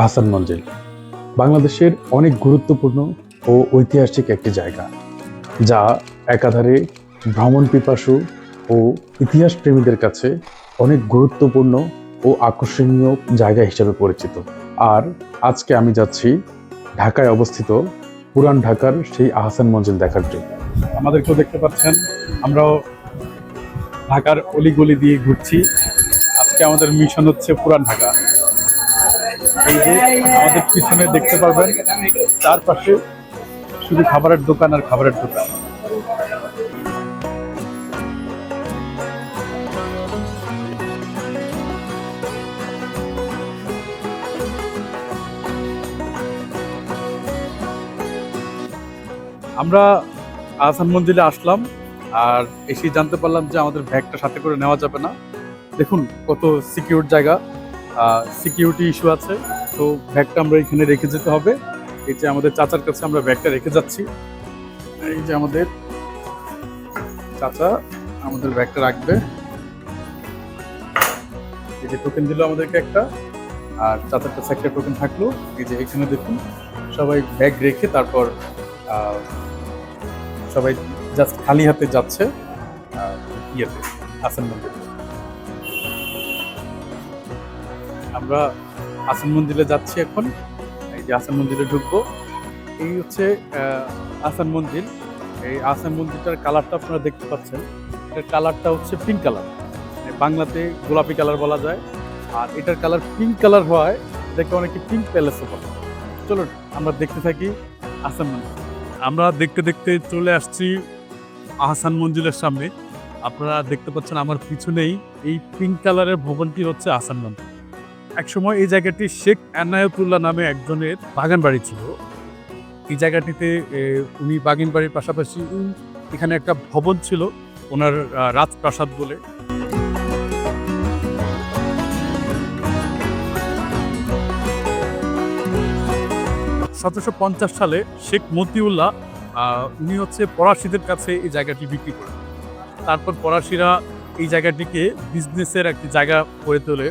আহসান মঞ্জিল বাংলাদেশের অনেক গুরুত্বপূর্ণ ও ঐতিহাসিক একটি জায়গা, যা একাধারে ভ্রমণ পিপাসু ও ইতিহাস প্রেমীদের কাছে অনেক গুরুত্বপূর্ণ ও আকর্ষণীয় জায়গা হিসেবে পরিচিত। আর আজকে আমি যাচ্ছি ঢাকায় অবস্থিত পুরান ঢাকার সেই আহসান মঞ্জিল দেখার জন্য। আমাদেরকেও দেখতে পাচ্ছেন, আমরাও ঢাকার অলিগলি দিয়ে ঘুরছি। আজকে আমাদের মিশন হচ্ছে পুরান ঢাকা। এই যে আমাদের পিছনে দেখতে পারবেন চারপাশে শুধু খাবারের দোকান আর খাবারের দোকান। আমরা আহসান মঞ্জিলে আসলাম আর এসে জানতে পারলাম যে আমাদের ব্যাগটা সাথে করে নেওয়া যাবে না। দেখুন কত সিকিউর জায়গা। সিকিউরিটি ইস্যু আছে। তো ব্যাগটা আমরা এখানে রেখে যেতে হবে। এই যে আমাদের চাচার কাছে আমরা ব্যাগটা রেখে যাচ্ছি। এই যে আমাদের চাচা আমাদের ব্যাগটা রাখবে। এই যে টোকেন দিল আমাদেরকে একটা। আর চাচার কাছে একটা টোকেন থাকল। এই যে এখানে দেখুন, সবাই ব্যাগ রেখে তারপর সবাই জাস্ট খালি হাতে যাচ্ছে ইয়েতে হাসান মন্দিরে আমরা আসান মন্দিরে যাচ্ছি এখন। এই যে আসান মন্দিরে ঢুকবো। এই হচ্ছে আহ, আসান মন্দির। এই আসান মন্দিরটার কালারটা আপনারা দেখতে পাচ্ছেন। এটার কালারটা হচ্ছে পিঙ্ক কালার বাংলাতে গোলাপি কালার বলা যায়। আর এটার কালার পিঙ্ক কালার হওয়ায় এটাকে অনেকে পিঙ্ক প্যালেসও বলে। চলুন আমরা দেখতে থাকি আসান মন্দির। আমরা দেখতে দেখতে চলে আসছি আহসান মঞ্জিলের সামনে। আপনারা দেখতে পাচ্ছেন আমার পিছনেই এই পিঙ্ক কালারের ভবনটি হচ্ছে আহসান মঞ্জিল একসময় এই জায়গাটি শেখ এনায়তুল্লাহ নামে একজনের বাগান বাড়ি ছিল। এই জায়গাটিতে উনি বাগান বাড়ির পাশাপাশি এখানে একটা ভবন ছিল, ওনার রাজপ্রাসাদ বলে। সতেরোশো পঞ্চাশ সালে শেখ মতিউল্লাহ উনি হচ্ছে পরাশিদের কাছে এই জায়গাটি বিক্রি করেন। তারপর পরাশিরা এই জায়গাটিকে বিজনেসের একটি জায়গা করে তোলে।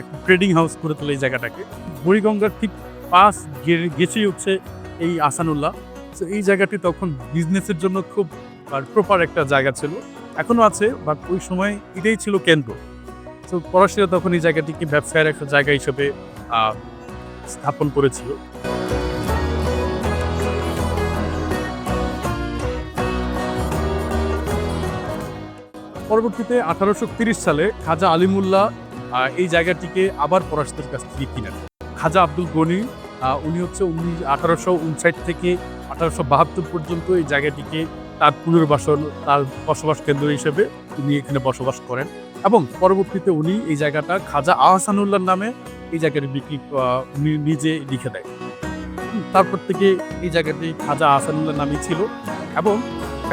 একটি ট্রেডিং হাউস করে তোলে এই জায়গাটাকে। বুড়িগঙ্গার ঠিক পাশ গেছেই হচ্ছে এই আসানুল্লাহ। তো এই জায়গাটি তখন বিজনেসের জন্য খুব প্রপার একটা জায়গা ছিল। এখনও আছে বাট ওই সময় এটাই ছিল কেন্দ্র। তো পরাশিরা তখন এই জায়গাটিকে ব্যবসায়ের একটা জায়গা হিসেবে স্থাপন করেছিল। পরবর্তীতে আঠারোশো সালে খাজা আলিমুল্লাহ এই জায়গাটিকে আবার পরাশিদের কাছ থেকে কিনেন খাজা আব্দুল গনি উনি হচ্ছে উনিশ, আঠারোশো উনষাট থেকে আঠারোশো বাহাত্তর পর্যন্ত এই জায়গাটিকে তার পুনর্বাসন, তার বসবাস কেন্দ্র হিসেবে উনি এখানে বসবাস করেন এবং পরবর্তীতে উনি এই জায়গাটা খাজা আহসানুল্লাহর নামে এই জায়গাটি বিক্রি উনি নিজে লিখে দেয়। তারপর থেকে এই জায়গাটি খাজা আহসানুল্লাহ নামে ছিল এবং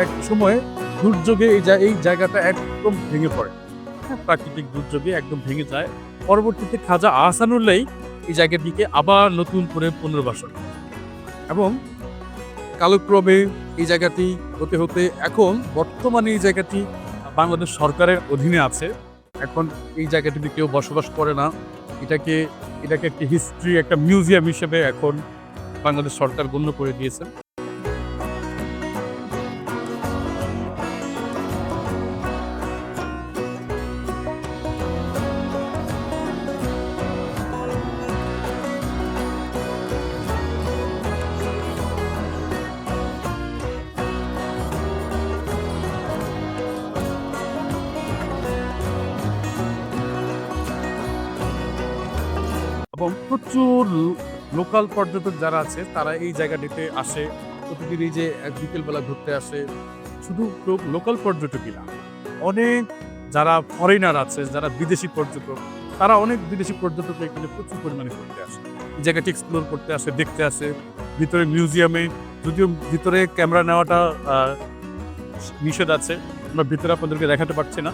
এক সময়ে দুর্যোগে এই এই জায়গাটা একদম ভেঙে পড়ে। প্রাকৃতিক দুর্যোগে একদম ভেঙে যায়। পরবর্তীতে খাজা আহসানুল্লাহ এই জায়গাটিকে আবার নতুন করে পুনর্বাসন এবং কালক্রমে এই জায়গাটি হতে হতে এখন বর্তমানে এই জায়গাটি বাংলাদেশ সরকারের অধীনে আছে। এখন এই জায়গাটিতে কেউ বসবাস করে না। এটাকে এটাকে একটি হিস্ট্রি একটা মিউজিয়াম হিসেবে এখন বাংলাদেশ সরকার গণ্য করে দিয়েছে এবং প্রচুর লোকাল পর্যটক যারা আছে, তারা এই জায়গাটিতে আসে। প্রতিদিন এই যে এক বিকেলবেলা ঘুরতে আসে। শুধু লোকাল পর্যটকই না, অনেক যারা ফরেনার আছে, যারা বিদেশি পর্যটক, তারা অনেক বিদেশি পর্যটক এখানে প্রচুর পরিমাণে ঘুরতে আসে। এই জায়গাটি এক্সপ্লোর করতে আসে, দেখতে আসে। ভিতরে মিউজিয়ামে যদিও ভিতরে ক্যামেরা নেওয়াটা নিষেধ আছে আমরা ভিতরে আপনাদেরকে দেখাতে পারছি না।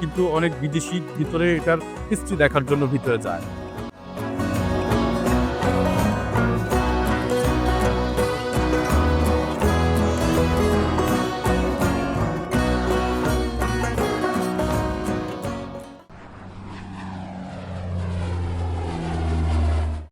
কিন্তু অনেক বিদেশি ভিতরে এটার হিস্ট্রি দেখার জন্য ভিতরে যায়।